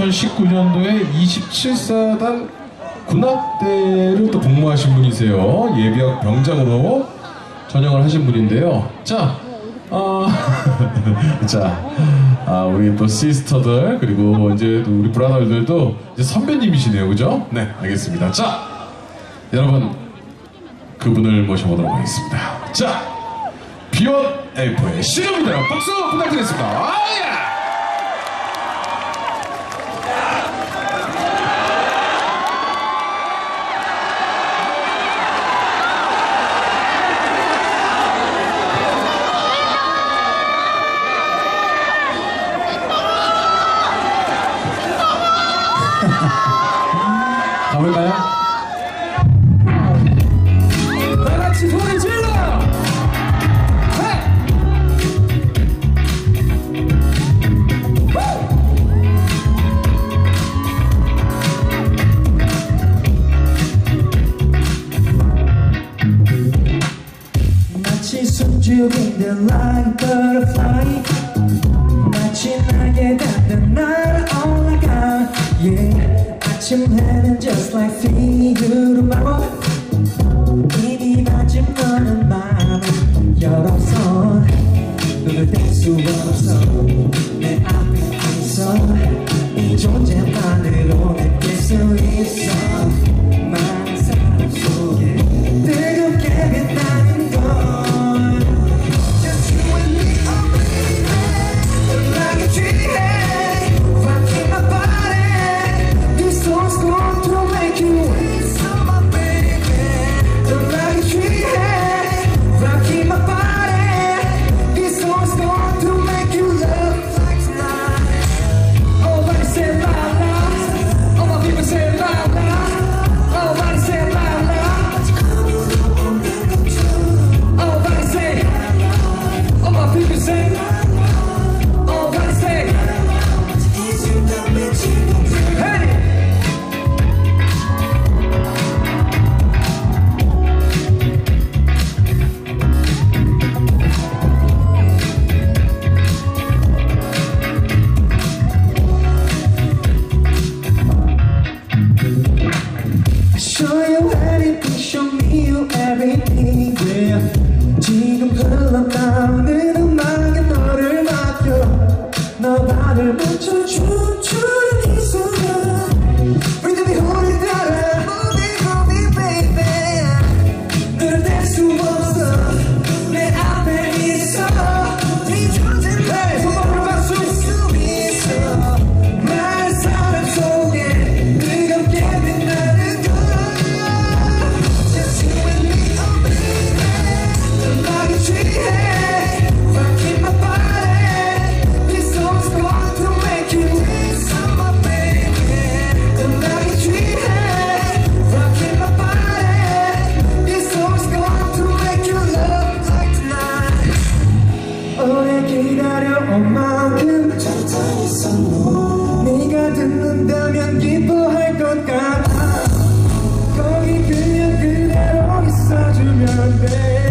2019년도에 27사단 군악대를 또 복무하신 분이세요. 예비역 병장으로 전역을 하신 분인데요. 자, 어, 자, 아, 우리 또 시스터들 그리고 이제 또 우리 브라더들도 이제 선배님이시네요, 그죠? 네, 알겠습니다. 자, 여러분 그분을 모셔보도록 하겠습니다. 자, 비온 에이프의 시조입니다. 박수 부탁드리겠습니다. 아야! 헤! 마치 숨죽이는 like butterfly 마치 날개 닿는 날 올라가 yeah. 아침 해는 just like figure marble 이미 맞은 너는 마음을 열어서 눈을 뗄수 없어. 내 듣는다면 기뻐할 것 같아. 거기 그냥 그대로 있어주면 돼